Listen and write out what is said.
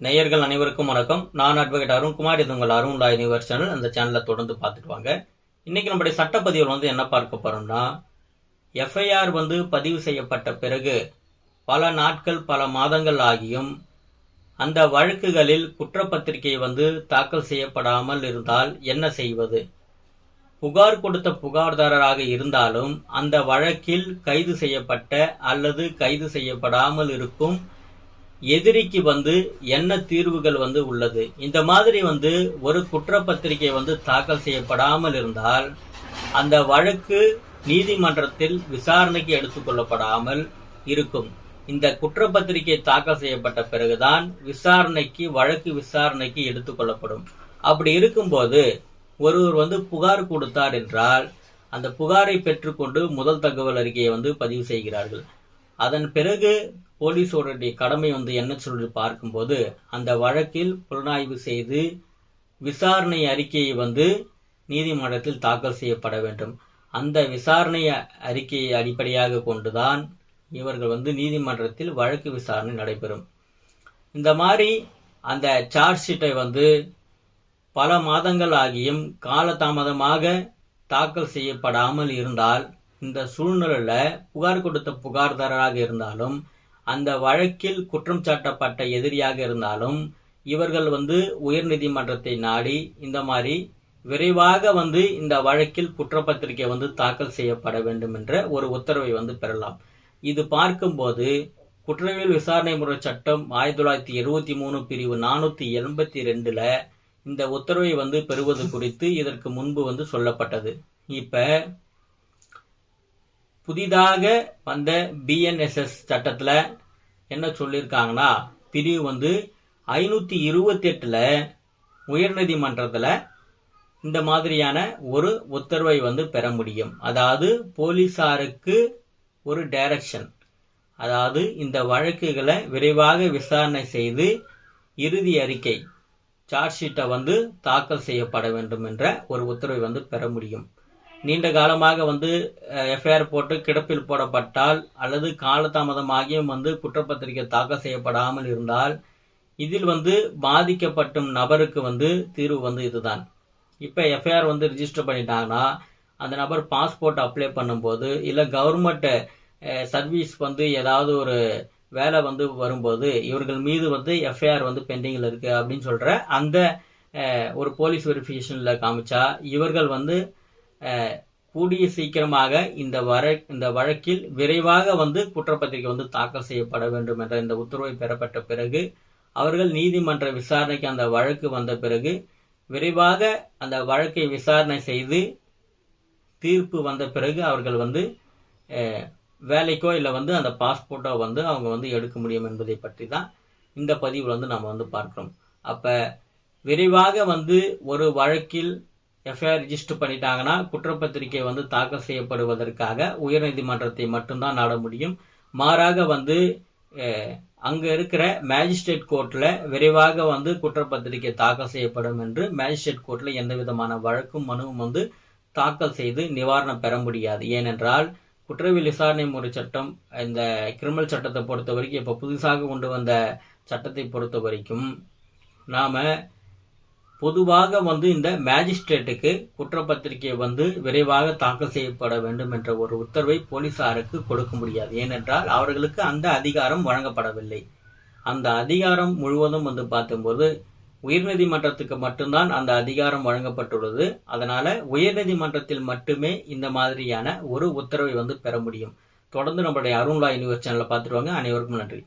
நேயர்கள் அனைவருக்கும் வணக்கம். நான் அட்வொகேட் அருண்குமார் இது உங்கள் அருண் லா யூனிவர்ஸ் சேனல். அந்த சேனலை தொடர்ந்து பார்த்துட்டு வாங்க. இன்னைக்கு நம்முடைய சட்டப்பதிவில் வந்து என்ன பார்க்க போறோம்னா எஃப்ஐஆர் வந்து பதிவு செய்யப்பட்ட பிறகு பல நாட்கள் பல மாதங்கள் ஆகியும் அந்த வழக்குகளில் குற்றப்பத்திரிகை வந்து தாக்கல் செய்யப்படாமல் இருந்தால் என்ன செய்வது? புகார் கொடுத்த புகார்தாரராக இருந்தாலும் அந்த வழக்கில் கைது செய்யப்பட்ட அல்லது கைது செய்யப்படாமல் இருக்கும் எதிரிக்கு வந்து என்ன தீர்வுகள் வந்து உள்ளது? இந்த மாதிரி வந்து ஒரு குற்றப்பத்திரிகை வந்து தாக்கல் செய்யப்படாமல் இருந்தால் அந்த வழக்கு நீதிமன்றத்தில் விசாரணைக்கு எடுத்துக்கொள்ளப்படாமல் இருக்கும். இந்த குற்றப்பத்திரிகை தாக்கல் செய்யப்பட்ட பிறகுதான் விசாரணைக்கு வழக்கு விசாரணைக்கு எடுத்துக்கொள்ளப்படும் அப்படி இருக்கும்போது ஒருவர் வந்து புகார் கொடுத்தார் என்றால் அந்த புகாரை பெற்றுக்கொண்டு முதல் தகவல் அறிக்கையை வந்து பதிவு செய்கிறார்கள். அதன் பிறகு போலீஸோடைய கடமை வந்து என்ன சொல்லி பார்க்கும்போது அந்த வழக்கில் புலனாய்வு செய்து விசாரணை அறிக்கையை வந்து நீதிமன்றத்தில் தாக்கல் செய்யப்பட வேண்டும். அந்த விசாரணை அறிக்கையை அடிப்படையாக கொண்டுதான் இவர்கள் வந்து நீதிமன்றத்தில் வழக்கு விசாரணை நடைபெறும். இந்த மாதிரி அந்த சார்ஜ் ஷீட்டை வந்து பல மாதங்கள் ஆகியும் காலதாமதமாக தாக்கல் செய்யப்படாமல் இருந்தால் இந்த சூழ்நிலையில் புகார் கொடுத்த புகார்தாரராக இருந்தாலும் அந்த வழக்கில் குற்றம் சாட்டப்பட்ட எதிரியாக இருந்தாலும் இவர்கள் வந்து உயர்நீதிமன்றத்தை நாடி இந்த மாதிரி விரைவாக வந்து இந்த வழக்கில் குற்றப்பத்திரிகை வந்து தாக்கல் செய்யப்பட வேண்டும் என்ற ஒரு உத்தரவை வந்து பெறலாம். இது பார்க்கும்போது குற்றவியல் விசாரணை முறை சட்டம் ஆயிரத்தி தொள்ளாயிரத்தி எழுபத்தி மூணு பிரிவு நானூற்றி எண்பத்தி ரெண்டில் இந்த உத்தரவை வந்து பெறுவது குறித்து இதற்கு முன்பு வந்து சொல்லப்பட்டது. இப்போ புதிதாக வந்த பிஎன்எஸ்எஸ் சட்டத்தில் என்ன சொல்லியிருக்காங்கன்னா பிரிவு வந்து ஐநூற்றி இருபத்தெட்டில் உயர்நீதிமன்றத்தில் இந்த மாதிரியான ஒரு உத்தரவை வந்து பெற முடியும். அதாவது போலீசாருக்கு ஒரு டைரக்ஷன் அதாவது இந்த வழக்குகளை விரைவாக விசாரணை செய்து இறுதி அறிக்கை சார்ஜ் ஷீட்டை வந்து தாக்கல் செய்யப்பட வேண்டும் என்ற ஒரு உத்தரவை வந்து பெற முடியும். நீண்ட காலமாக வந்து எஃப்ஐஆர் போட்டு கிடப்பில் போடப்பட்டால் அல்லது காலதாமதமாகியும் வந்து குற்றப்பத்திரிகை தாக்கல் செய்யப்படாமல் இருந்தால் இதில் வந்து பாதிக்கப்பட்டும் நபருக்கு வந்து தீர்வு வந்து இதுதான். இப்போ எஃப்ஐஆர் வந்து ரிஜிஸ்டர் பண்ணிட்டாங்கன்னா அந்த நபர் பாஸ்போர்ட் அப்ளை பண்ணும்போது இல்லை கவர்மெண்ட் சர்வீஸ் வந்து ஏதாவது ஒரு வேலை வந்து வரும்போது இவர்கள் மீது வந்து எஃப்ஐஆர் வந்து பெண்டிங்கில் இருக்குது அப்படின்னு சொல்கிற அந்த ஒரு போலீஸ் வெரிஃபிகேஷனில் காமிச்சா இவர்கள் வந்து கூடிய சீக்கிரமாக இந்த வர இந்த வழக்கில் விரைவாக வந்து குற்றப்பத்திரிகை வந்து தாக்கல் செய்யப்பட வேண்டும் என்ற இந்த உத்தரவை பெறப்பட்ட பிறகு அவர்கள் நீதிமன்ற விசாரணைக்கு அந்த வழக்கு வந்த பிறகு விரைவாக அந்த வழக்கை விசாரணை செய்து தீர்ப்பு வந்த பிறகு அவர்கள் வந்து வேலைக்கோ இல்லை வந்து அந்த பாஸ்போர்ட்டோ வந்து அவங்க வந்து எடுக்க முடியும் என்பதை பற்றி தான் இந்த பதிவில் வந்து நம்ம வந்து பார்க்குறோம். அப்போ விரைவாக வந்து ஒரு வழக்கில் எஃப்ஐஆர் ரிஜிஸ்டர் பண்ணிட்டாங்கன்னா குற்றப்பத்திரிகை வந்து தாக்கல் செய்யப்படுவதற்காக உயர்நீதிமன்றத்தை மட்டும்தான் நாட முடியும். மாறாக வந்து அங்கே இருக்கிற மேஜிஸ்ட்ரேட் கோர்ட்டில் விரைவாக வந்து குற்றப்பத்திரிகை தாக்கல் செய்யப்படும் என்று மேஜிஸ்ட்ரேட் கோர்ட்டில் எந்த விதமான வழக்கும் மனுவும் வந்து தாக்கல் செய்து நிவாரணம் பெற முடியாது. ஏனென்றால் குற்றவியல் விசாரணை முறை சட்டம் இந்த கிரிமினல் சட்டத்தை பொறுத்த வரைக்கும் இப்போ புதுசாக கொண்டு வந்த சட்டத்தை பொறுத்த வரைக்கும் நாம் பொதுவாக வந்து இந்த மேஜிஸ்ட்ரேட்டுக்கு குற்றப்பத்திரிகை வந்து விரைவாக தாக்கல் செய்யப்பட வேண்டும் என்ற ஒரு உத்தரவை போலீசாருக்கு கொடுக்க முடியாது. ஏனென்றால் அவர்களுக்கு அந்த அதிகாரம் வழங்கப்படவில்லை. அந்த அதிகாரம் முழுவதும் வந்து பார்க்கும்போது உயர்நீதிமன்றத்துக்கு மட்டும்தான் அந்த அதிகாரம் வழங்கப்பட்டுள்ளது. அதனால உயர்நீதிமன்றத்தில் மட்டுமே இந்த மாதிரியான ஒரு உத்தரவை வந்து பெற முடியும். தொடர்ந்து நம்மளுடைய அருண்லா யூனிவர்ஸ் சேனலை பார்த்துருவாங்க அனைவருக்கும் நன்றி.